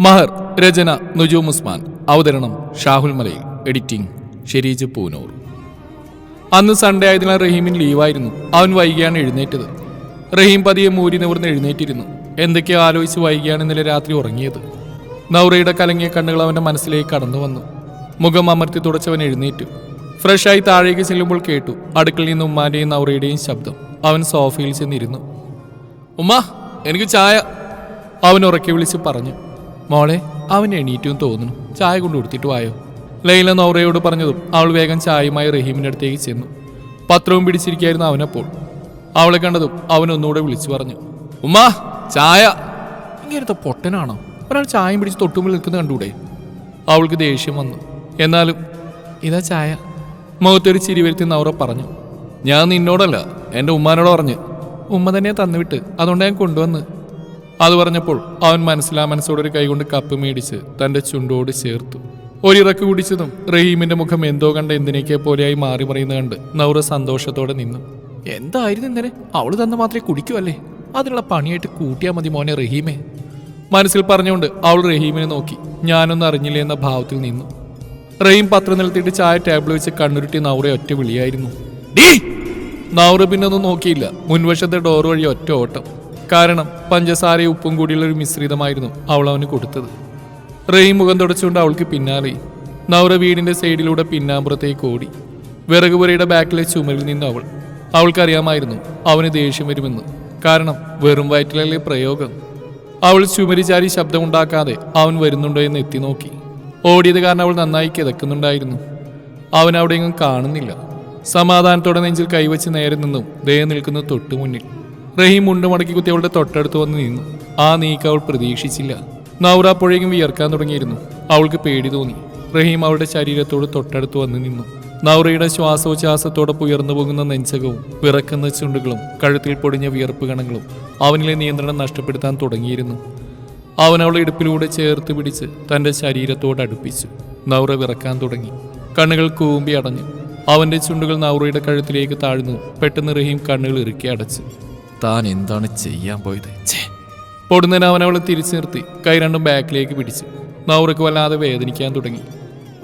മഹർ രചന നുജൂം ഉസ്മാൻ. അവതരണം ഷാഹുൽ മലയിൽ. എഡിറ്റിംഗ് ഷെരീജ് പൂനൂർ. അന്ന് സൺഡേ ആയതിനാൽ റഹീമിന് ലീവായിരുന്നു. അവൻ വൈകിയാണ് എഴുന്നേറ്റത്. റഹീം പതിയെ മൂരി നിവർന്ന് എഴുന്നേറ്റിരുന്നു. എന്തൊക്കെയോ ആലോചിച്ച് വൈകിയാണ് ഇന്നലെ രാത്രി ഉറങ്ങിയത്? നൗറയുടെ കലങ്ങിയ കണ്ണുകൾ അവന്റെ മനസ്സിലേക്ക് കടന്നു വന്നു. മുഖം അമർത്തി തുടച്ചവൻ എഴുന്നേറ്റു. ഫ്രഷായി താഴേക്ക് ചെല്ലുമ്പോൾ കേട്ടു. അടുക്കളയിൽ നിന്ന് ഉമ്മാന്റെയും നൗറയുടെയും ശബ്ദം. അവൻ സോഫയിൽ ചെന്നിരുന്നു. ഉമ്മ എനിക്ക് ചായ. അവൻ ഉറക്കി വിളിച്ച് പറഞ്ഞു. മോളെ അവൻ എണീറ്റും തോന്നുന്നു. ചായ കൊണ്ട് കൊടുത്തിട്ട് വായോ. ലൈല നൗറയോട് പറഞ്ഞതും അവൾ വേഗം ചായയുമായി റഹീമിന്റെ അടുത്തേക്ക് ചെന്നു. പത്രവും പിടിച്ചിരിക്കായിരുന്നു അവനപ്പോൾ. അവളെ കണ്ടതും അവൻ ഒന്നുകൂടെ വിളിച്ചു പറഞ്ഞു ഉമ്മാ ചായ. ഇങ്ങനത്തെ പൊട്ടനാണോ? ഒരാൾ ചായം പിടിച്ച് തൊട്ടുമ്പിൽ നിൽക്കുന്ന കണ്ടൂടെ? അവൾക്ക് ദേഷ്യം വന്നു. എന്നാലും ഇതാ ചായ. മുഖത്തൊരു ചിരി വരുത്തി നൗറ പറഞ്ഞു ഞാൻ നിന്നോടല്ല എന്റെ ഉമ്മാനോട് പറഞ്ഞ്. ഉമ്മ തന്നെ തന്നുവിട്ട് അതുകൊണ്ട് ഞാൻ കൊണ്ടുവന്ന്. അത് പറഞ്ഞപ്പോൾ അവൻ മനസ്സിലാ മനസ്സോടെ ഒരു കൈകൊണ്ട് കപ്പ് മേടിച്ച് തന്റെ ചുണ്ടോട് ചേർത്തു. ഒരിറക്ക് കുടിച്ചതും റഹീമിന്റെ മുഖം എന്തോ കണ്ട എന്തിനേക്കെ പോലെയായി മാറി മറിയുന്ന കണ്ട് നൗറ സന്തോഷത്തോടെ നിന്നു. എന്തായിരുന്നു ഇന്നലെ? അവൾ തന്ന മാത്രമേ കുടിക്കുമല്ലേ അതിനുള്ള പണിയായിട്ട് കൂട്ടിയാ മതി മോനെ റഹീമേ. മനസ്സിൽ പറഞ്ഞുകൊണ്ട് അവൾ റഹീമിനെ നോക്കി. ഞാനൊന്നും അറിഞ്ഞില്ല എന്ന ഭാവത്തിൽ നിന്നു. റഹീം പത്രം നിലത്തിയിട്ട് ചായ ടേബിൾ വെച്ച് കണ്ണുരുട്ടി നൗറെ ഒറ്റ വിളിയായിരുന്നു! നൗറ പിന്നെ ഒന്നും നോക്കിയില്ല. മുൻവശത്തെ ഡോർ വഴി ഒറ്റ ഓട്ടം. കാരണം പഞ്ചസാരയും ഉപ്പും കൂടിയുള്ള ഒരു മിശ്രിതമായിരുന്നു അവൾ അവന് കൊടുത്തത്. റെയിം മുഖം തുടച്ചുകൊണ്ട് അവൾക്ക് പിന്നാലെ നൗറ വീടിന്റെ സൈഡിലൂടെ പിന്നാമ്പുറത്തേക്ക് ഓടി. വിറകുപുരയുടെ ബാക്കിലെ ചുമരിൽ നിന്ന് അവൾ. അവൾക്കറിയാമായിരുന്നു അവന് ദേഷ്യം വരുമെന്ന്. കാരണം വെറും വയറ്റിലല്ലേ പ്രയോഗം? അവൾ ചുമരിചാരി ശബ്ദമുണ്ടാക്കാതെ അവൻ വരുന്നുണ്ടോ എന്ന് എത്തി നോക്കി. ഓടിയത് കാരണം അവൾ നന്നായി കിതക്കുന്നുണ്ടായിരുന്നു. അവൻ അവിടെയെങ്ങും കാണുന്നില്ല. സമാധാനത്തോടെ നെഞ്ചിൽ കൈവച്ച് നേരെ നിന്നും ദേ നിൽക്കുന്ന തൊട്ടു മുന്നിൽ റഹീം മുണ്ട് മടക്കി കുത്തി അവളുടെ തൊട്ടടുത്ത് വന്ന് നിന്നു. ആ നീക്ക് അവൾ പ്രതീക്ഷിച്ചില്ല. നൗറ അപ്പോഴേക്കും വിയർക്കാൻ തുടങ്ങിയിരുന്നു. അവൾക്ക് പേടി തോന്നി. റഹീം അവളുടെ ശരീരത്തോട് തൊട്ടടുത്ത് വന്ന് നിന്നു. നൗറയുടെ ശ്വാസോച്ഛ്വാസത്തോടൊപ്പം ഉയർന്നു പോകുന്ന നെഞ്ചകവും വിറക്കുന്ന ചുണ്ടുകളും കഴുത്തിൽ പൊടിഞ്ഞ വിയർപ്പ് കണങ്ങളും അവനിലെ നിയന്ത്രണം നഷ്ടപ്പെടുത്താൻ തുടങ്ങിയിരുന്നു. അവൻ അവളെ ഇടുപ്പിലൂടെ ചേർത്ത് പിടിച്ച് തന്റെ ശരീരത്തോട് അടുപ്പിച്ചു. നൗറ വിറക്കാൻ തുടങ്ങി. കണ്ണുകൾ കൂമ്പി അടഞ്ഞു. അവന്റെ ചുണ്ടുകൾ നൗറയുടെ കഴുത്തിലേക്ക് താഴ്ന്നു. പെട്ടെന്ന് റഹീം കണ്ണുകൾ ഇറുക്കി അടച്ചു. താൻ എന്താണ് ചെയ്യാൻ പോയത്? പൊടുന്നതിന് അവൻ അവളെ തിരിച്ചു നിർത്തി. കൈ രണ്ടും ബാക്കിലേക്ക് പിടിച്ചു. നൗറയ്ക്ക് വല്ലാതെ വേദനിക്കാൻ തുടങ്ങി.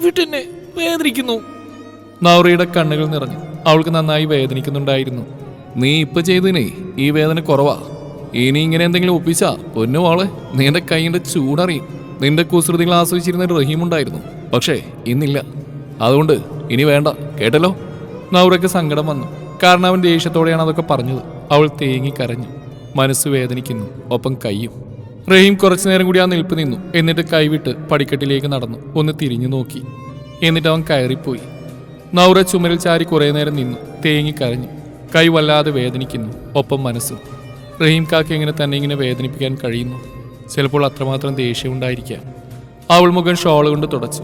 വിട്ടെന്നെ വേദനിക്കുന്നു. നൗറയുടെ കണ്ണുകൾ നിറഞ്ഞു. അവൾക്ക് നന്നായി വേദനിക്കുന്നുണ്ടായിരുന്നു. നീ ഇപ്പൊ ചെയ്തതിനെ ഈ വേദന കുറവാ. ഇനി ഇങ്ങനെ എന്തെങ്കിലും ഒപ്പിച്ചാ? പൊന്നു മോളെ നിന്റെ കൈയിന്റെ ചൂടറിയും. നിന്റെ കുസൃതികൾ ആസ്വദിച്ചിരുന്ന ഒരു റഹീം ഉണ്ടായിരുന്നു. പക്ഷേ ഇന്നില്ല. അതുകൊണ്ട് ഇനി വേണ്ട. കേട്ടല്ലോ? നൗറയ്ക്ക് സങ്കടം വന്നു. കാരണം അവൻ ദേഷ്യത്തോടെയാണ് അതൊക്കെ പറഞ്ഞത്. അവൾ തേങ്ങി കരഞ്ഞു. മനസ്സ് വേദനിക്കുന്നു. ഒപ്പം കൈയും റഹീം കുറച്ചു നേരം കൂടി ആ നിൽപ്പ് നിന്നു. എന്നിട്ട് കൈവിട്ട് പടിക്കെട്ടിലേക്ക് നടന്നു. ഒന്ന് തിരിഞ്ഞു നോക്കി. എന്നിട്ട് അവൻ കയറിപ്പോയി. നൗറ ചുമരിൽ ചാരി കുറേ നേരം നിന്നു. തേങ്ങി കരഞ്ഞു. കൈ വല്ലാതെ വേദനിക്കുന്നു. ഒപ്പം മനസ്സും. റഹീം കാക്ക് എങ്ങനെ തന്നെ ഇങ്ങനെ വേദനിപ്പിക്കാൻ കഴിയുന്നു? ചിലപ്പോൾ അത്രമാത്രം ദേഷ്യമുണ്ടായിരിക്കാം അവൾ മുഖം ഷോൾ കൊണ്ട് തുടച്ചു.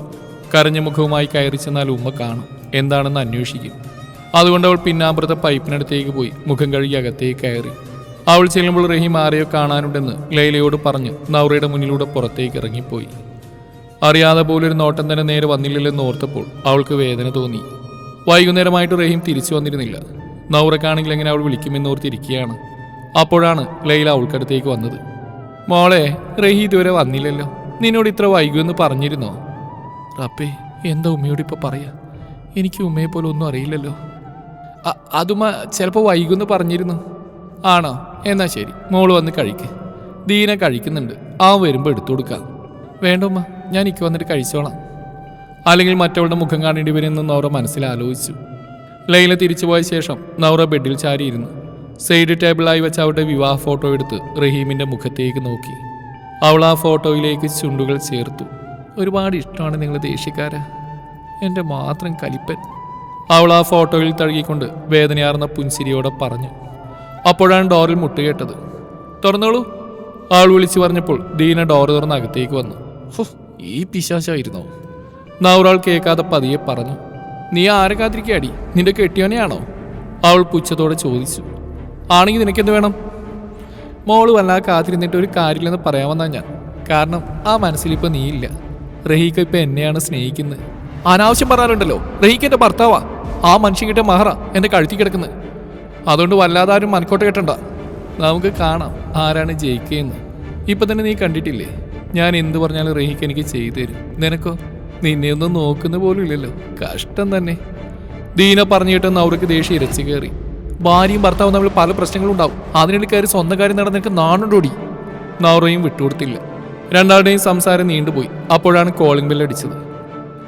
കരഞ്ഞ മുഖവുമായി കയറി ചെന്നാൽ ഉമ്മ കാണും. എന്താണെന്ന് അന്വേഷിക്കും. അതുകൊണ്ട് അവൾ പിന്നാമ്പുറത്തെ പൈപ്പിനടുത്തേക്ക് പോയി. മുഖം കഴുകി അകത്തേക്ക് കയറി. അവൾ ചെല്ലുമ്പോൾ റഹീം ആരെയോ കാണാനുണ്ടെന്ന് ലൈലയോട് പറഞ്ഞ് നൗറയുടെ മുന്നിലൂടെ പുറത്തേക്ക് ഇറങ്ങിപ്പോയി. അറിയാതെ പോലൊരു നോട്ടം തന്നെ നേരെ വന്നില്ലല്ലെന്ന് ഓർത്തപ്പോൾ അവൾക്ക് വേദന തോന്നി. വൈകുന്നേരമായിട്ട് റഹീം തിരിച്ചു വന്നിരുന്നില്ല. നൗറക്കാണെങ്കിൽ എങ്ങനെ അവൾ വിളിക്കുമെന്ന് ഓർത്തിരിക്കുകയാണ്. അപ്പോഴാണ് ലൈല അവൾക്കടുത്തേക്ക് വന്നത്. മോളെ റഹി ഇതുവരെ വന്നില്ലല്ലോ. നിന്നോട് ഇത്ര വൈകുമെന്ന് പറഞ്ഞിരുന്നോ? റപ്പേ എന്താ ഉമ്മയോട് ഇപ്പോൾ പറയാ? എനിക്ക് ഉമ്മയെ പോലെ ഒന്നും അറിയില്ലല്ലോ. അതുമ്മ ചിലപ്പോൾ വൈകുമെന്ന് പറഞ്ഞിരുന്നു. ആണോ? എന്നാ ശരി. മോൾ വന്ന് കഴിക്ക്. ദീന കഴിക്കുന്നുണ്ട്. ആ വരുമ്പോൾ എടുത്തു കൊടുക്കാം. വേണ്ടമ്മ ഞാൻ ഇക്ക് വന്നിട്ട് കഴിച്ചോളാം. അല്ലെങ്കിൽ മറ്റവളുടെ മുഖം കാണേണ്ടി വരുമെന്ന് നൗറ മനസ്സിൽ ആലോചിച്ചു. ലൈല തിരിച്ചു പോയ ശേഷം നൗറ ബെഡിൽ ചാരിയിരുന്നു. സൈഡ് ടേബിളായി വെച്ച് അവളുടെ വിവാഹ ഫോട്ടോ എടുത്ത് റഹീമിന്റെ മുഖത്തേക്ക് നോക്കി. അവൾ ആ ഫോട്ടോയിലേക്ക് ചുണ്ടുകൾ ചേർത്തു. ഒരുപാട് ഇഷ്ടമാണ് നിങ്ങൾ ദേഷ്യക്കാരാ എന്റെ മാത്രം കലിപ്പൻ. അവൾ ആ ഫോട്ടോയിൽ തഴുകിക്കൊണ്ട് വേദനയാർന്ന പുൻസിരിയോടെ പറഞ്ഞു. അപ്പോഴാണ് ഡോറിൽ മുട്ടുകേട്ടത് തുറന്നോളൂ. ആൾ വിളിച്ചു പറഞ്ഞപ്പോൾ ദീന ഡോർ തുറന്ന് അകത്തേക്ക് വന്നു. ഈ പിശാശായിരുന്നോ നൗറാൾ കേൾക്കാതെ പതിയെ പറഞ്ഞു നീ ആരെ കാത്തിരിക്കാടി നിന്റെ കെട്ടിയോനെയാണോ? അവൾ പുച്ഛത്തോടെ ചോദിച്ചു ആണെങ്കിൽ നിനക്കെന്ത് വേണം? മോൾ വല്ലാതെ കാത്തിരുന്നിട്ട് ഒരു കാര്യമില്ലെന്ന് പറയാമെന്നാ ഞാൻ. കാരണം ആ മനസ്സിലിപ്പോൾ നീയില്ല. റഹീക്ക ഇപ്പൊ എന്നെയാണ് സ്നേഹിക്കുന്നത് അനാവശ്യം പറയാറുണ്ടല്ലോ. എന്റെ ഭർത്താവാ. ആ മനുഷ്യൻ കിട്ടിയ മഹറ എന്റെ കഴുത്തി കിടക്കുന്നത് അതുകൊണ്ട് വല്ലാതെ ആരും മനക്കോട്ട കെട്ടണ്ട. നമുക്ക് കാണാം ആരാണ് ജയിക്കുകയെന്ന് ഇപ്പൊ തന്നെ നീ കണ്ടിട്ടില്ലേ? ഞാൻ എന്തു പറഞ്ഞാലും റഹീക്ക് എനിക്ക് ചെയ്തു തരും. നിനക്കോ? നിന്നെ ഒന്നും നോക്കുന്ന പോലും ഇല്ലല്ലോ. കഷ്ടം തന്നെ. ദീന പറഞ്ഞിട്ട് അവർക്ക് ദേഷ്യം ഇരച്ചു കയറി. ഭാര്യയും ഭർത്താവും തമ്മിൽ പല പ്രശ്നങ്ങളും ഉണ്ടാവും. അതിനിടയിൽ കയറി സ്വന്തം കാര്യം നടന്ന് നിനക്ക് നാണുണ്ടോടി നൗറയും വിട്ടുകൊടുത്തില്ല. രണ്ടാളുടെയും സംസാരം നീണ്ടുപോയി. അപ്പോഴാണ് കോളിംഗ് ബെൽ അടിച്ചത്.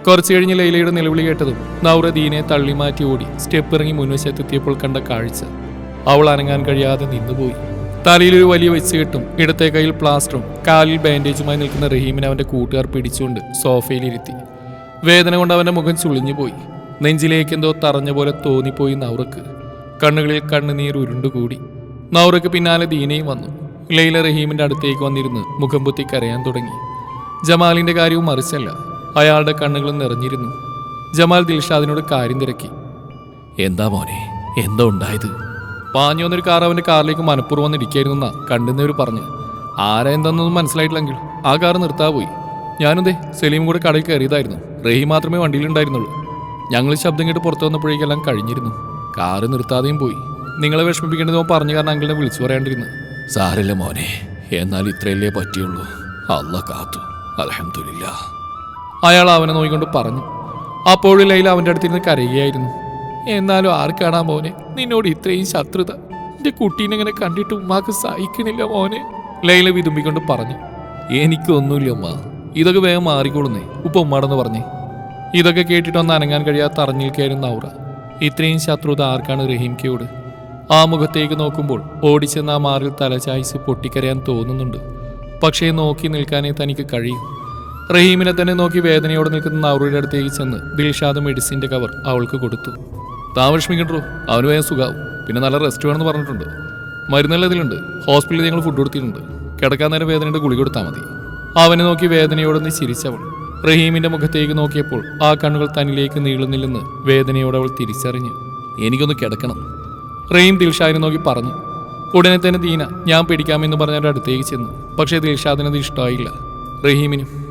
കുറച്ചു കഴിഞ്ഞ് ലൈലയുടെ നിലവിളി കേട്ടതും നൗറ ദീനെ തള്ളി മാറ്റി ഓടി സ്റ്റെപ്പ് ഇറങ്ങി മുൻവശത്തെത്തിയപ്പോൾ കണ്ട കാഴ്ച. അവൾ അനങ്ങാൻ കഴിയാതെ നിന്നുപോയി. തലയിലൊരു വലിയ വെച്ചുകെട്ടും ഇടത്തെ കയ്യിൽ പ്ലാസ്റ്ററും കാലിൽ ബാൻഡേജുമായി നിൽക്കുന്ന റഹീമിനെ അവന്റെ കൂട്ടുകാർ പിടിച്ചുകൊണ്ട് സോഫയിലിരുത്തി. വേദന കൊണ്ട് അവന്റെ മുഖം ചുളിഞ്ഞുപോയി. നെഞ്ചിലേക്ക് എന്തോ തറഞ്ഞ പോലെ തോന്നിപ്പോയി നൗറക്ക്. കണ്ണുകളിൽ കണ്ണുനീർ ഉരുണ്ടുകൂടി. നൗറക്ക് പിന്നാലെ ദീനയും വന്നു. ലൈല റഹീമിന്റെ അടുത്തേക്ക് വന്നിരുന്ന് മുഖം പൊത്തി കരയാൻ തുടങ്ങി. ജമാലിന്റെ കാര്യവും മറിച്ചല്ല. അയാളുടെ കണ്ണുകളും നിറഞ്ഞിരുന്നു. ജമാൽ ദിൽഷാദിനോട് കാര്യം തിരക്കി. എന്താ മോനെ എന്താ ഉണ്ടായത്? പാഞ്ഞു വന്നൊരു കാർ അവന്റെ കാറിലേക്ക് മനഃപൂർവം വന്നിരിക്കായിരുന്നു എന്നാ കണ്ടുന്നവർ പറഞ്ഞു. ആരാ എന്താണെന്നൊന്നും മനസ്സിലായിട്ടില്ലെങ്കിൽ ആ കാർ നിർത്താ പോയി. ഞാനെന്തേ സലീം കൂടെ കടയിൽ കയറിയതായിരുന്നു. റഹീം മാത്രമേ വണ്ടിയിലുണ്ടായിരുന്നുള്ളൂ. ഞങ്ങൾ ശബ്ദം കേട്ട് പുറത്തു വന്നപ്പോഴേക്കെല്ലാം കഴിഞ്ഞിരുന്നു. കാറ് നിർത്താതെയും പോയി. നിങ്ങളെ വിഷമിപ്പിക്കേണ്ടത് അവൻ പറഞ്ഞു കാരണം അങ്കിളിനെ വിളിച്ചു പറയാണ്ടിരുന്നു. സാരല്ല മോനെ എന്നാൽ ഇത്രയല്ലേ പറ്റിയുള്ളൂ. അല്ല കാത്തു. അലഹമില്ല അയാൾ അവനെ നോക്കിക്കൊണ്ട് പറഞ്ഞു അപ്പോൾ ലൈല അവന്റെ അടുത്തിരുന്ന് കരയുകയായിരുന്നു. എന്നാലും ആർക്കാണാ മോനെ നിന്നോട് ഇത്രയും ശത്രുത? എന്റെ കുട്ടീനെ ഇങ്ങനെ കണ്ടിട്ട് ഉമ്മാക്ക് സഹിക്കണില്ല മോനെ. ലൈല വിതുമ്പിക്കൊണ്ട് പറഞ്ഞു എനിക്കൊന്നുമില്ല ഉമ്മ. ഇതൊക്കെ വേഗം മാറിക്കൊള്ളുന്നേ ഉപ്പ ഉമ്മാടെന്ന് പറഞ്ഞേ. ഇതൊക്കെ കേട്ടിട്ട് ഒന്ന് അനങ്ങാൻ കഴിയാത്ത അറിഞ്ഞിരിക്കായിരുന്നു ഔറ ഇത്രയും ശത്രുത ആർക്കാണ് റഹീംക്കയോട്? ആ മുഖത്തേക്ക് നോക്കുമ്പോൾ ഓടിച്ചെന്ന് ആ മാറിൽ തലചായ്സ് പൊട്ടിക്കരയാൻ തോന്നുന്നുണ്ട്. പക്ഷേ നോക്കി നിൽക്കാനേ തനിക്ക് കഴിയും. റഹീമിനെ തന്നെ നോക്കി വേദനയോടെ നിൽക്കുന്ന നൗറയുടെ അടുത്തേക്ക് ചെന്ന് ദിൽഷാദ് മെഡിസിന്റെ കവർ അവൾക്ക് കൊടുത്തു. താൻ വിഷമിക്കണ്ടോ? അവന് വേഗം സുഖാവും. പിന്നെ നല്ല റെസ്റ്റ് വേണമെന്ന് പറഞ്ഞിട്ടുണ്ട്. മരുന്നെല്ലാം ഇതിലുണ്ട്. ഹോസ്പിറ്റലിൽ ഞങ്ങൾ ഫുഡ് കൊടുത്തിട്ടുണ്ട്. കിടക്കാൻ നേരം വേദനയുടെ ഗുളി കൊടുത്താൽ മതി. അവനെ നോക്കി വേദനയോടൊന്ന് ചിരിച്ചവൾ. റഹീമിന്റെ മുഖത്തേക്ക് നോക്കിയപ്പോൾ ആ കണ്ണുകൾ തന്നിലേക്ക് നീളുന്നില്ലെന്ന് വേദനയോടെ അവൾ തിരിച്ചറിഞ്ഞു. എനിക്കൊന്ന് കിടക്കണം. റഹീം ദിൽഷാദിനെ നോക്കി പറഞ്ഞു. ഉടനെ തന്നെ ദീന ഞാൻ പിടിക്കാമെന്ന് പറഞ്ഞവരുടെ അടുത്തേക്ക് ചെന്നു. പക്ഷേ ദിൽഷാദിനത് ഇഷ്ടമായില്ല. റഹീമിനും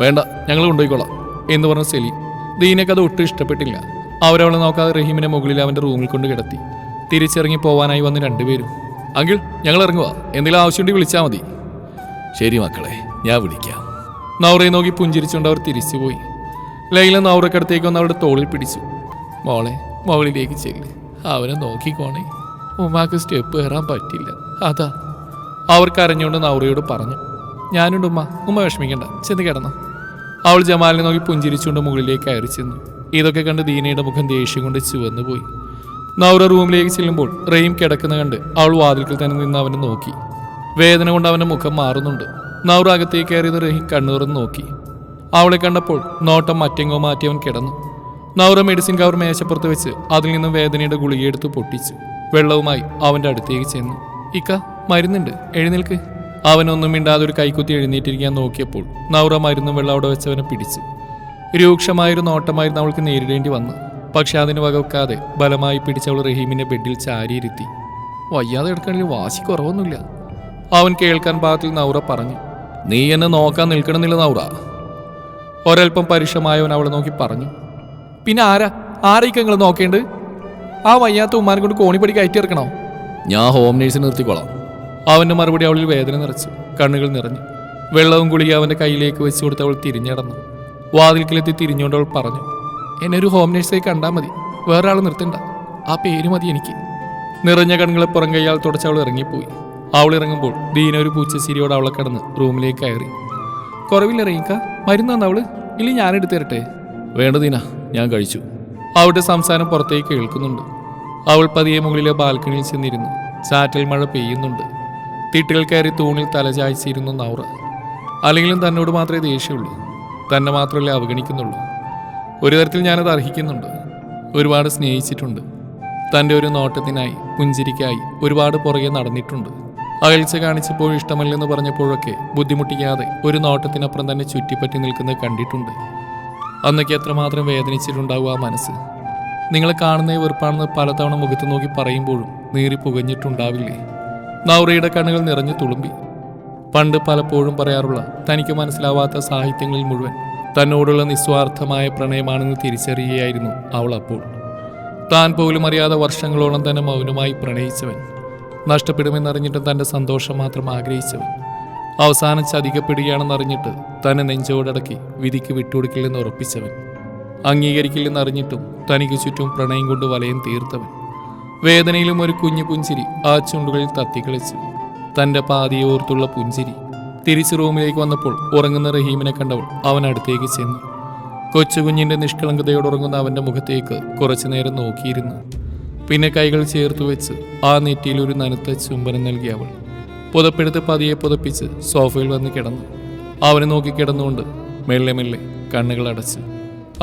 വേണ്ട ഞങ്ങൾ കൊണ്ടുപോയിക്കോളാം എന്ന് പറഞ്ഞ സെലി ദീനക്ക് അത് ഒട്ടും ഇഷ്ടപ്പെട്ടില്ല. അവരവളെ നോക്കാതെ റഹീമിനെ മുകളിൽ അവന്റെ റൂമിൽ കൊണ്ട് കിടത്തി. തിരിച്ചിറങ്ങി പോവാനായി വന്ന് രണ്ടുപേരും അങ്കിൾ ഞങ്ങൾ ഇറങ്ങുക എന്തെങ്കിലും ആവശ്യമുണ്ടെങ്കിൽ വിളിച്ചാൽ മതി. ശരി മക്കളെ ഞാൻ വിളിക്കാം. നൗറയെ നോക്കി പുഞ്ചിരിച്ചുകൊണ്ട് അവർ തിരിച്ചുപോയി ലൈല നൗറക്കടുത്തേക്ക് വന്ന് അവരുടെ തോളിൽ പിടിച്ചു. മോളെ മുകളിലേക്ക് ചെല്ല് അവനെ നോക്കിക്കോണേ. ഉമ്മാക്ക് സ്റ്റെപ്പ് കയറാൻ പറ്റില്ല. അതാ. അവർ കരഞ്ഞുകൊണ്ട് നൗറയോട് പറഞ്ഞു. ഞാനുണ്ട് ഉമ്മ ഉമ്മ വിഷമിക്കണ്ട ചെന്ന് കിടന്നു. അവൾ ജമാലിനെ നോക്കി പുഞ്ചിരിച്ചുകൊണ്ട് മുകളിലേക്ക് കയറി ചെന്നു. ഇതൊക്കെ കണ്ട് ദീനയുടെ മുഖം ദേഷ്യം കൊണ്ട് ചുവന്നു പോയി. നൗറ റൂമിലേക്ക് ചെല്ലുമ്പോൾ റെയിം കിടക്കുന്ന കണ്ട് അവൾ വാതിൽക്കൽ തന്നെ നിന്ന് അവനെ നോക്കി. വേദന കൊണ്ട് അവന്റെ മുഖം മാറുന്നുണ്ട്. നൗറ അകത്തേക്ക് കയറിയത് റഹീം കണ്ണുറന്ന് നോക്കി. അവളെ കണ്ടപ്പോൾ നോട്ടം മറ്റെങ്ങോ മാറ്റി അവൻ കിടന്നു. നൗറ മെഡിസിൻ കവർ മേശപ്പുറത്ത് വെച്ച് അതിൽ നിന്നും വേദനയുടെ ഗുളികയെടുത്ത് പൊട്ടിച്ചു. വെള്ളവുമായി അവന്റെ അടുത്തേക്ക് ചെന്നു. ഇക്ക മരുന്നുണ്ട്. എഴുന്നേൽക്ക്. അവനൊന്നും മിണ്ടാതെ ഒരു കൈക്കുത്തി എഴുന്നേറ്റിരിക്കാൻ നോക്കിയപ്പോൾ നൗറ മരുന്നും വെള്ളം അവിടെ വെച്ചവനെ പിടിച്ച്. രൂക്ഷമായൊരു നോട്ടമായിരുന്നു അവൾക്ക് നേരിടേണ്ടി വന്നു പക്ഷെ അതിന് വകവെക്കാതെ ബലമായി പിടിച്ചവൾ റഹീമിനെ ബെഡിൽ ചാരിയിരുത്തി. വയ്യാതെ എടുക്കണമെങ്കിൽ വാശി കുറവൊന്നുമില്ല. അവൻ കേൾക്കാൻ പാകത്തിൽ നൗറ പറഞ്ഞു നീ എന്നെ നോക്കാൻ നിൽക്കണമെന്നില്ല നൗറ. ഒരൽപ്പം പരുഷമായവൻ അവളെ നോക്കി പറഞ്ഞു പിന്നെ ആരാ? ആരൊക്കെ നിങ്ങൾ നോക്കേണ്ടത്? ആ വയ്യാത്ത ഉമ്മാനെ കൊണ്ട് കോണിപ്പടി കയറ്റി ഇറക്കണോ? ഞാൻ ഹോം നേഴ്സിനെ നിർത്തിക്കോളാം. അവന്റെ മറുപടി അവളിൽ വേദന നിറച്ചു. കണ്ണുകൾ നിറഞ്ഞു. വെള്ളവും ഗുളിക അവന്റെ കയ്യിലേക്ക് വെച്ചു കൊടുത്ത് അവൾ തിരിഞ്ഞടന്നു. വാതിൽക്കിലെത്തി തിരിഞ്ഞുകൊണ്ട് അവൾ പറഞ്ഞു എന്നെ ഒരു ഹോം നേഴ്സായി കണ്ടാൽ മതി. വേറെ നിർത്തണ്ട. ആ പേര് മതി എനിക്ക്. നിറഞ്ഞ കണ്ണുകളെ പുറം കൈയാൽ തുടച്ച് അവൾ ഇറങ്ങിപ്പോയി. അവൾ ഇറങ്ങുമ്പോൾ ദീന ഒരു പൂച്ചശിരിയോട് അവളെ കടന്ന് റൂമിലേക്ക് കയറി. കുറവില്ല റീക്ക മരുന്ന് തന്ന അവൾ? ഇല്ല ഞാൻ എടുത്തു തരട്ടെ? വേണ്ട ദീന ഞാൻ കഴിച്ചു. അവളുടെ സംസാരം പുറത്തേക്ക് കേൾക്കുന്നുണ്ട്. അവൾ പതിയെ മുകളിലെ ബാൽക്കണിയിൽ ചെന്നിരുന്നു. ചാറ്റൽ മഴ പെയ്യുന്നുണ്ട്. തിട്ടുകൾ കയറി തൂണിൽ തലചായ്ച്ചിരുന്നു നൗറ. അല്ലെങ്കിലും തന്നോട് മാത്രമേ ദേഷ്യമുള്ളൂ. തന്നെ മാത്രമല്ലേ അവഗണിക്കുന്നുള്ളൂ. ഒരു തരത്തിൽ ഞാനത് അർഹിക്കുന്നുണ്ട്. ഒരുപാട് സ്നേഹിച്ചിട്ടുണ്ട്. തന്റെ ഒരു നോട്ടത്തിനായി പുഞ്ചിരിക്കായി ഒരുപാട് പുറകെ നടന്നിട്ടുണ്ട്. അകൽച്ച കാണിച്ചപ്പോൾ ഇഷ്ടമല്ലെന്ന് പറഞ്ഞപ്പോഴൊക്കെ ബുദ്ധിമുട്ടിക്കാതെ ഒരു നോട്ടത്തിനപ്പുറം തന്നെ ചുറ്റിപ്പറ്റി നിൽക്കുന്നത് കണ്ടിട്ടുണ്ട്. അന്നൊക്കെ എത്രമാത്രം വേദനിച്ചിട്ടുണ്ടാവും ആ മനസ്സ്. നിങ്ങളെ കാണുന്ന വെറുപ്പാണെന്ന് പലതവണ മുഖത്ത് നോക്കി പറയുമ്പോഴും നീറി പുകഞ്ഞിട്ടുണ്ടാവില്ലേ? നൗറയുടെ കണ്ണുകൾ നിറഞ്ഞു തുളുമ്പി. പണ്ട് പലപ്പോഴും പറയാറുള്ള തനിക്ക് മനസ്സിലാവാത്ത സാഹിത്യങ്ങളിൽ മുഴുവൻ തന്നോടുള്ള നിസ്വാർത്ഥമായ പ്രണയമാണെന്ന് തിരിച്ചറിയുകയായിരുന്നു അവൾ അപ്പോൾ. താൻ പോലും അറിയാതെ വർഷങ്ങളോളം തന്നെ മൗനമായി പ്രണയിച്ചവൻ. നഷ്ടപ്പെടുമെന്നറിഞ്ഞിട്ടും തന്റെ സന്തോഷം മാത്രം ആഗ്രഹിച്ചവൻ. അവസാനം ചതിക്കപ്പെടുകയാണെന്നറിഞ്ഞിട്ട് തന്നെ നെഞ്ചോടടക്കി വിധിക്ക് വിട്ടുകൊടുക്കില്ലെന്ന് ഉറപ്പിച്ചവൻ. അംഗീകരിക്കില്ലെന്നറിഞ്ഞിട്ടും തനിക്ക് ചുറ്റും പ്രണയം കൊണ്ട് വലയം തീർത്തവൻ. വേദനയിലും ഒരു കുഞ്ഞു പുഞ്ചിരി ആ ചുണ്ടുകളിൽ തത്തിക്കളിച്ചു തന്റെ പാതിയെ ഓർത്തുള്ള പുഞ്ചിരി തിരിച്ച് റൂമിലേക്ക് വന്നപ്പോൾ ഉറങ്ങുന്ന റഹീമിനെ കണ്ടവൾ അവൻ അടുത്തേക്ക് ചെന്നു. കൊച്ചുകുഞ്ഞിന്റെ നിഷ്കളങ്കതയോട് ഉറങ്ങുന്ന അവന്റെ മുഖത്തേക്ക് കുറച്ചു നേരം നോക്കിയിരുന്നു. പിന്നെ കൈകൾ ചേർത്ത് വെച്ച് ആ നെറ്റിയിൽ ഒരു നനുത്ത ചുംബനം നൽകി അവൾ. പുതപ്പെടുത്ത് പതിയെ പുതപ്പിച്ച് സോഫയിൽ വന്ന് കിടന്നു. അവനെ നോക്കി കിടന്നുകൊണ്ട് മെല്ലെ മെല്ലെ കണ്ണുകൾ അടച്ച്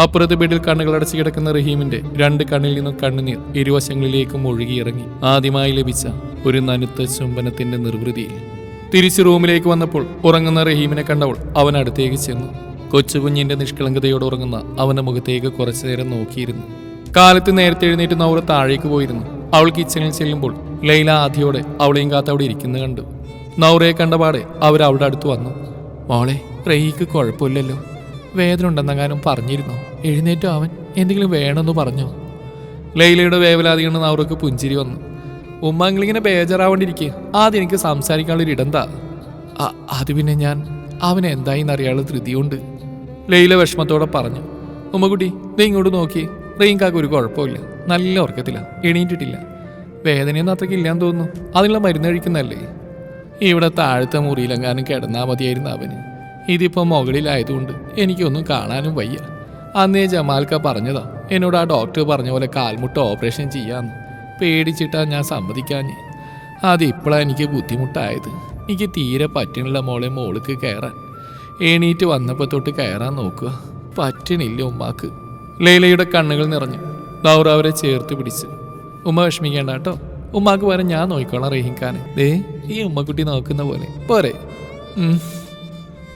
അപ്പുറത്ത് ബെഡിൽ കണ്ണുകൾ അടച്ച് കിടക്കുന്ന റഹീമിന്റെ രണ്ട് കണ്ണിൽ നിന്നും കണ്ണുനീർ ഇരുവശങ്ങളിലേക്കും ഒഴുകിയിറങ്ങി. ആദ്യമായി ലഭിച്ച ഒരു നനുത്ത ചുംബനത്തിന്റെ നിർവൃതിയിൽ. തിരിച്ച് റൂമിലേക്ക് വന്നപ്പോൾ ഉറങ്ങുന്ന റഹീമിനെ കണ്ടവൾ അവൻ അടുത്തേക്ക് ചെന്നു. കൊച്ചുകുഞ്ഞിന്റെ നിഷ്കളങ്കതയോട് ഉറങ്ങുന്ന അവന്റെ മുഖത്തേക്ക് കുറച്ചു നേരം നോക്കിയിരുന്നു. കാലത്ത് നേരത്തെ എഴുന്നേറ്റ് നൗറ താഴേക്ക് പോയിരുന്നു. അവൾ കിച്ചണിൽ ചെല്ലുമ്പോൾ ലൈല ആദ്യയോടെ അവളെയും കാത്ത് അവിടെ കണ്ടു. നൗറയെ കണ്ടപാടെ അവർ അവളുടെ അടുത്ത് വന്നു. മോളെ റഹീക്ക് കുഴപ്പമില്ലല്ലോ. വേദന ഉണ്ടെന്നെങ്ങാനും പറഞ്ഞിരുന്നോ? എഴുന്നേറ്റോ അവൻ. എന്തെങ്കിലും വേണമെന്ന് പറഞ്ഞു? ലൈലയുടെ വേവലാതി കണ്ട് നൗറക്ക് പുഞ്ചിരി വന്നു. ഉമ്മ ഉമ്മങ്ങളിങ്ങനെ ബേജാറാവേണ്ടിരിക്കുക ആദ്യം എനിക്ക് സംസാരിക്കാനുള്ളൊരു ഇടന്താ താ അത് പിന്നെ ഞാൻ. അവൻ എന്തായിന്ന് അറിയാനുള്ള ധൃതിയുണ്ട്. ലൈല വിഷമത്തോടെ പറഞ്ഞു. ഉമ്മക്കുട്ടി ദേ ഇങ്ങോട്ട് നോക്കി. റീങ്കാക്ക് ഒരു കുഴപ്പമില്ല. നല്ല ഉറക്കത്തില്ല എണീറ്റിട്ടില്ല. വേദനയൊന്നും അത്രയ്ക്ക് ഇല്ലാന്ന് തോന്നുന്നു. അതിനുള്ള മരുന്ന് കഴിക്കുന്നല്ലേ ഇവിടെ താഴത്തെ മുറിയിലെങ്ങാനും കിടന്നാൽ മതിയായിരുന്നു അവന്. ഇതിപ്പോൾ മുകളിലായതുകൊണ്ട് എനിക്കൊന്നും കാണാനും വയ്യ. അന്നേ ജമാൽക്ക പറഞ്ഞതാ എന്നോട് ആ ഡോക്ടർ പറഞ്ഞ പോലെ കാൽമുട്ട് ഓപ്പറേഷൻ ചെയ്യാന്ന്. പേടിച്ചിട്ടാ ഞാൻ സമ്മതിക്കാഞ്ഞ്. അതിപ്പോഴാണ് എനിക്ക് ബുദ്ധിമുട്ടായത്. എനിക്ക് തീരെ പറ്റണില്ല മോളെ മോൾക്ക് കയറാൻ എണീറ്റ് വന്നപ്പോൾ തൊട്ട് കയറാൻ നോക്കുക. പറ്റണില്ല ഉമ്മാക്ക്. ലൈലയുടെ കണ്ണുകൾ നിറഞ്ഞു. ലൗറ അവരെ ചേർത്ത് പിടിച്ച്. ഉമ്മ വിഷമിക്കേണ്ട കേട്ടോ. ഉമ്മാക്ക് പകരം ഞാൻ നോക്കിക്കോളാം റഹീംഖാൻ ദേ ഈ ഉമ്മക്കുട്ടി നോക്കുന്ന പോലെ. പോരെ.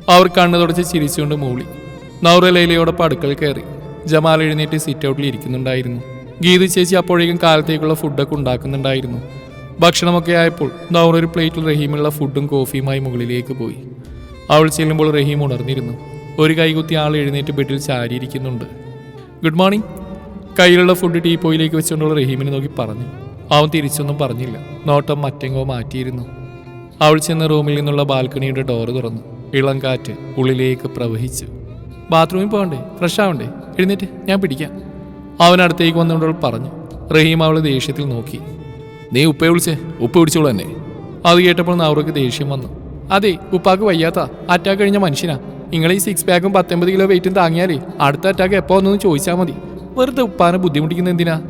അവർ കണ്ണു തുടച്ച് ചിരിച്ചുകൊണ്ട് മൂളി. നൗറ ലൈലയോടൊപ്പം അടുക്കൽ കയറി. ജമാൽ എഴുന്നേറ്റ് സിറ്റ് ഔട്ടിൽ ഇരിക്കുന്നുണ്ടായിരുന്നു. ഗീത ചേച്ചി അപ്പോഴേക്കും കാലത്തേക്കുള്ള ഫുഡൊക്കെ ഉണ്ടാക്കുന്നുണ്ടായിരുന്നു. ഭക്ഷണമൊക്കെ ആയപ്പോൾ നൗറ ഒരു പ്ലേറ്റിൽ റഹീമുള്ള ഫുഡും കോഫിയുമായി മുകളിലേക്ക് പോയി. അവൾ ചെല്ലുമ്പോൾ റഹീം ഉണർന്നിരുന്നു. ഒരു കൈകുത്തി ആൾ എഴുന്നേറ്റ് ബെഡിൽ ചാരിയിരിക്കുന്നുണ്ട്. ഗുഡ് മോർണിംഗ് കയ്യിലുള്ള ഫുഡ് ടീപ്പോയിലേക്ക് വെച്ചുകൊണ്ടുള്ള റഹീമിനെ നോക്കി പറഞ്ഞു. അവൻ തിരിച്ചൊന്നും പറഞ്ഞില്ല. നോട്ടം മറ്റെങ്ങോ മാറ്റിയിരുന്നു. അവൾ ചെന്ന റൂമിൽ നിന്നുള്ള ബാൽക്കണിയുടെ ഡോറ് തുറന്നു. ഇളം കാറ്റ് ഉള്ളിലേക്ക് പ്രവഹിച്ചു. ബാത്റൂമിൽ പോകണ്ടേ? ഫ്രഷ് ആവണ്ടേ? എഴുന്നേറ്റ് ഞാൻ പിടിക്കാം. അവൻ അടുത്തേക്ക് വന്നുകൊണ്ട് അവൾ പറഞ്ഞു റഹീം അവളെ ദേഷ്യത്തിൽ നോക്കി. നീ ഉപ്പയെ വിളിച്ചേ? ഉപ്പ് പിടിച്ചോളൂ എന്നെ. അത് കേട്ടപ്പോൾ നവർക്ക് ദേഷ്യം വന്നു. അതെ ഉപ്പാക്ക് വയ്യാത്ത അറ്റാക്ക് കഴിഞ്ഞ മനുഷ്യനാ. നിങ്ങൾ ഈ സിക്സ് പാക്കും പത്തൊമ്പത് കിലോ വെയിറ്റും താങ്ങിയാലേ അടുത്ത അറ്റാക്ക് എപ്പോൾ ഒന്നു ചോദിച്ചാൽ മതി. വെറുതെ ഉപ്പാനെ ബുദ്ധിമുട്ടിക്കുന്ന എന്തിനാ?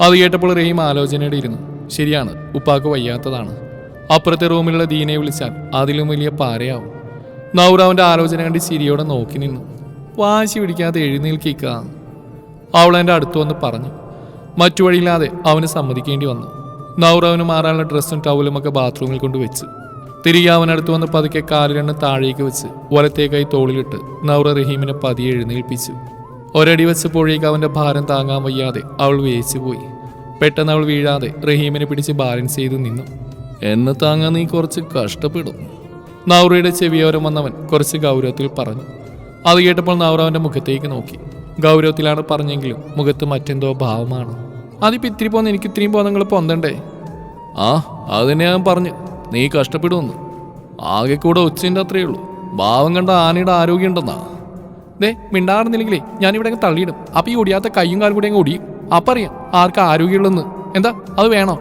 അത് കേട്ടപ്പോൾ റഹീം ആലോചനയുടെ ഇരുന്നു ശരിയാണ് ഉപ്പാക്ക് വയ്യാത്തതാണ്. അപ്പുറത്തെ റൂമിലുള്ള ദീനയെ വിളിച്ചാൽ അതിലും വലിയ പാരയാവും. നൗറ അവന്റെ ആലോചന കണ്ട് ചിരിയോടെ നോക്കി നിന്നു. വാശി പിടിക്കാതെ എഴുന്നേൽക്കിക്ക അവൾ എന്റെ അടുത്ത് വന്ന് പറഞ്ഞു. മറ്റു വഴിയില്ലാതെ അവന് സമ്മതിക്കേണ്ടി വന്നു. നൗറവന് മാറാനുള്ള ഡ്രസ്സും ടവലും ഒക്കെ ബാത്റൂമിൽ കൊണ്ട് വെച്ച്. തിരികെ അവനടുത്ത് വന്ന് പതുക്കെ കാലിലെണ്ണം താഴേക്ക് വെച്ച് വലത്തേക്കായി തോളിലിട്ട് നൗറ റഹീമിനെ പതിയെ എഴുന്നേൽപ്പിച്ചു. ഒരടി വെച്ചപ്പോഴേക്ക് അവന്റെ ഭാരം താങ്ങാൻ വയ്യാതെ അവൾ വേച്ചു പോയി. പെട്ടെന്ന് അവൾ വീഴാതെ റഹീമിനെ പിടിച്ച് ബാലൻസ് ചെയ്ത് നിന്നു. എന്നെ താങ്ങാൻ നീ കുറച്ച് കഷ്ടപ്പെടും. നൗറയുടെ ചെവിയോരം വന്നവൻ കുറച്ച് ഗൗരവത്തിൽ പറഞ്ഞു. അത് കേട്ടപ്പോൾ നൗറ അവന്റെ മുഖത്തേക്ക് നോക്കി. ഗൗരവത്തിലാണ് പറഞ്ഞെങ്കിലും മുഖത്ത് മറ്റെന്തോ ഭാവമാണ്. അതിപ്പോ ഇത്തിരി പോന്ന് എനിക്ക് ഇത്രയും പോന്ന് നിങ്ങൾ പൊന്തണ്ടേ? ആ അത് തന്നെ ഞാൻ പറഞ്ഞു. നീ കഷ്ടപ്പെടുമെന്ന്. ആകെ കൂടെ ഉച്ചന്റെ അത്രയേ ഉള്ളൂ. ഭാവം കണ്ട ആനയുടെ ആരോഗ്യം ഉണ്ടെന്നാ? ദേ മിണ്ടാറുന്നില്ലെങ്കിലേ ഞാനിവിടെ അങ്ങ് തള്ളിയിടും. അപ്പം ഈ ഒടിയാത്ത കയ്യും കാലും കൂടി അങ്ങ് ഒടിയും. അപ്പം അറിയാം ആർക്കാ ആരോഗ്യമുള്ളെന്ന് എന്താ? അത് വേണോ?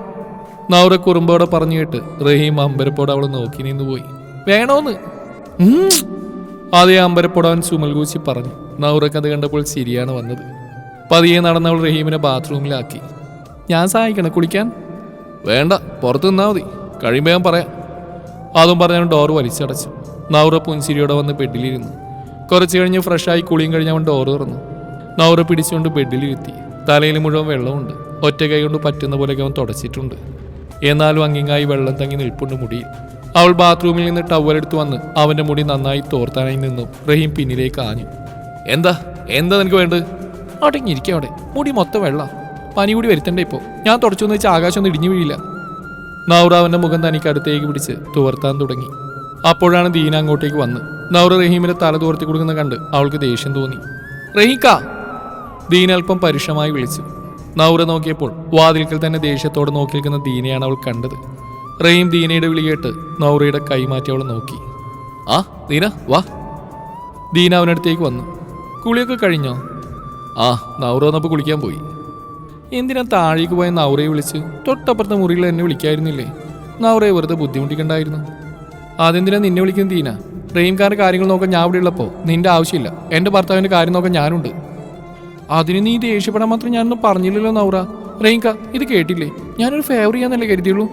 നൗറ കുറുമ്പോടെ പറഞ്ഞു കേട്ട് റഹീം അമ്പരപ്പോടെ അവൾ നോക്കി നിന്ന് പോയി വേണോന്ന്. ആദ്യം അമ്പരപ്പെടാൻ സുമൽ അവൻ പറഞ്ഞു നൗറക്ക് അത് കണ്ടപ്പോൾ ശരിയാണ് വന്നത്. പതിയെ നടന്നവൾ റഹീമിനെ ബാത്റൂമിലാക്കി. ഞാൻ സഹായിക്കണം കുളിക്കാൻ? വേണ്ട പുറത്ത് നിന്നാ മതി. കഴിയുമ്പോൾ ഞാൻ പറയാം. അതും പറഞ്ഞവൻ ഡോർ വലിച്ചടച്ചു. നൗറ പുൻസിരിയോടെ വന്ന് ബെഡിലിരുന്നു. കുറച്ച് കഴിഞ്ഞ് ഫ്രഷായി കുളിയും കഴിഞ്ഞ് അവൻ ഡോർ തുറന്നു. നൗറ പിടിച്ചുകൊണ്ട് ബെഡിലിരുത്തി. തലയിൽ മുഴുവൻ വെള്ളമുണ്ട്. ഒറ്റ കൈ കൊണ്ട് പറ്റുന്ന പോലെയൊക്കെ അവൻ തുടച്ചിട്ടുണ്ട്. എന്നാലും അങ്ങിങ്ങായി വെള്ളം തങ്ങി നിൽപ്പുണ്ട് മുടിയിൽ. അവൾ ബാത്റൂമിൽ നിന്ന് ടവലെടുത്ത് വന്ന് അവന്റെ മുടി നന്നായി തോർത്താനായി നിന്നു. റഹീം പിന്നിലേക്ക് ആഞ്ഞു. എന്താ? എന്താ നിനക്ക് വേണ്ടത്? അടങ്ങിയിരിക്കും അവിടെ. മുടി മൊത്തം വെള്ള. പനി കൂടി വരുത്തണ്ടേ ഇപ്പോൾ ഞാൻ തുടച്ചൊന്ന് വെച്ച് ആകാശം ഒന്നും ഇടിഞ്ഞു വീഴില്ല. നൗറ അവന്റെ മുഖം തനിക്ക് അടുത്തേക്ക് പിടിച്ച് തുവർത്താൻ തുടങ്ങി. അപ്പോഴാണ് ദീന അങ്ങോട്ടേക്ക് വന്ന്. നൗറ റഹീമിന്റെ തല തുവർത്തി കൊടുക്കുന്ന കണ്ട് അവൾക്ക് ദേഷ്യം തോന്നി. റഹീക്ക! ദീന അല്പം പരുഷമായി വിളിച്ചു. നൗറ നോക്കിയപ്പോൾ വാതിൽക്കൽ തന്നെ ദേഷ്യത്തോടെ നോക്കി നിൽക്കുന്ന ദീനയാണ് അവൾ കണ്ടത്. റഹീം ദീനയുടെ വിളി കേട്ട് നൗറയുടെ കൈമാറ്റി അവളെ നോക്കി. ആ ദീന വാ. ദീന അവനടുത്തേക്ക് വന്നു. കുളിയൊക്കെ കഴിഞ്ഞോ? ആ നൗറ വന്നപ്പോൾ കുളിക്കാൻ പോയി. എന്തിനാ താഴേക്ക് പോയ നൗറയെ വിളിച്ച് തൊട്ടപ്പുറത്തെ മുറിയിൽ എന്നെ വിളിക്കായിരുന്നില്ലേ? നൗറയെ വെറുതെ ബുദ്ധിമുട്ടിക്കണ്ടായിരുന്നു. അതെന്തിനാ നിന്നെ വിളിക്കുന്നത് ദീന? റെയിംകാരുടെ കാര്യങ്ങൾ നോക്കാൻ ഞാൻ ഇവിടെ ഉള്ളപ്പോൾ നിന്റെ ആവശ്യമില്ല. എന്റെ ഭർത്താവിന്റെ കാര്യം നോക്കാൻ ഞാനുണ്ട്. അതിന് നീ ദേഷ്യപ്പെടാൻ മാത്രം ഞാനൊന്നും പറഞ്ഞില്ലല്ലോ നൗറ. റെയിൻക ഇത് കേട്ടില്ലേ? ഞാനൊരു ഫേവർ ചെയ്യാന്നല്ലേ കരുതിയുള്ളൂ.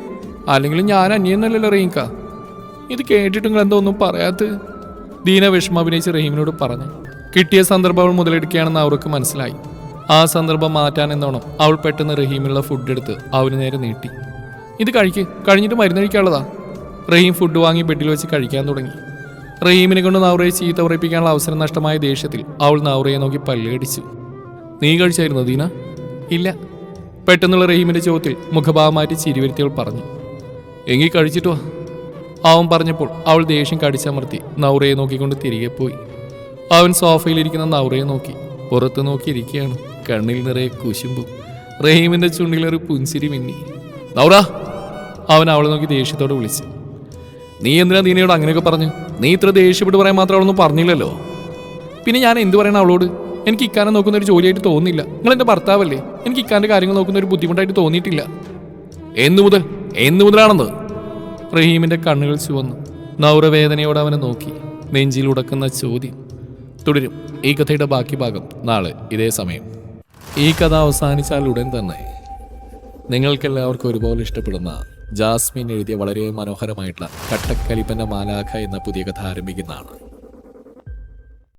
അല്ലെങ്കിൽ ഞാൻ അന്യെന്നല്ലല്ലോ റെയിൻക ഇത് കേട്ടിട്ട് നിങ്ങൾ എന്തോ ഒന്നും പറയാത്ത ദീന വിഷമം അഭിനയിച്ച് റഹീമിനോട് പറഞ്ഞു. കിട്ടിയ സന്ദർഭം അവൾ മുതലെടുക്കുകയാണെന്ന് അവർക്ക് മനസ്സിലായി. ആ സന്ദർഭം മാറ്റാൻ എന്നോണം അവൾ പെട്ടെന്ന് റഹീമിനുള്ള ഫുഡ് എടുത്ത് അവന് നേരെ നീട്ടി. ഇത് കഴിക്ക്. കഴിഞ്ഞിട്ട് മരുന്ന് കഴിക്കാനുള്ളതാ. റഹീം ഫുഡ് വാങ്ങി ബെഡിൽ വെച്ച് കഴിക്കാൻ തുടങ്ങി. റഹീമിനെ കൊണ്ട് നൗറയെ ചീത്ത ഉറപ്പിക്കാനുള്ള അവസരം നഷ്ടമായ ദേഷ്യത്തിൽ അവൾ നൗറയെ നോക്കി പല്ലടിച്ചു. നീ കഴിച്ചായിരുന്നോ ദീന? ഇല്ല. പെട്ടെന്നുള്ള റഹീമിന്റെ ചോദ്യത്തിൽ മുഖഭാവം മാറ്റി ചിരിവരുത്തിയവൾ പറഞ്ഞു. എങ്കിൽ കഴിച്ചിട്ടോ അവൻ പറഞ്ഞപ്പോൾ അവൾ ദേഷ്യം കടിച്ചമർത്തി നൗറയെ നോക്കിക്കൊണ്ട് തിരികെ പോയി. അവൻ സോഫയിലിരിക്കുന്ന നൗറയെ നോക്കി. പുറത്ത് നോക്കിയിരിക്കുകയാണ്. കണ്ണിൽ നിറയെ കുശുമ്പു. റഹീമിന്റെ ചുണ്ടിലൊരു പുൻസിരി മിന്നി. നൗറ! അവൻ അവളെ നോക്കി ദേഷ്യത്തോടെ വിളിച്ചു. നീ എന്തിനാ നീനയോട് അങ്ങനെയൊക്കെ പറഞ്ഞു? നീ ഇത്ര ദേഷ്യപ്പെട്ട് പറയാൻ മാത്രം അവളൊന്നും പറഞ്ഞില്ലല്ലോ? പിന്നെ ഞാൻ എന്ത് പറയണം അവളോട്? എനിക്ക് ഇക്കാനെ നോക്കുന്ന ഒരു ജോലിയായിട്ട് തോന്നില്ല നിങ്ങൾ ഭർത്താവല്ലേ? എനിക്ക് ഇക്കാന്റെ കാര്യങ്ങൾ നോക്കുന്ന ഒരു ബുദ്ധിമുട്ടായിട്ട് തോന്നിയിട്ടില്ല. എന്നു മുതൽ എന്നു മുതലാണെന്ന് റഹീമിന്റെ കണ്ണുകൾ ചുവന്നു. നൗരവേദനയോടെ അവനെ നോക്കി. നെഞ്ചിൽ ഉടക്കുന്ന ചോദ്യം. തുടരും. ഈ കഥയുടെ ബാക്കി ഭാഗം നാളെ ഇതേ സമയം. ഈ കഥ അവസാനിച്ചാൽ ഉടൻ തന്നെ നിങ്ങൾക്കെല്ലാവർക്കും ഒരുപോലെ ഇഷ്ടപ്പെടുന്ന ജാസ്മിൻ എഴുതിയ വളരെ മനോഹരമായിട്ടുള്ള കട്ടക്കലിപ്പന്റെ മാലാഖ എന്ന പുതിയ കഥ ആരംഭിക്കുന്നതാണ്.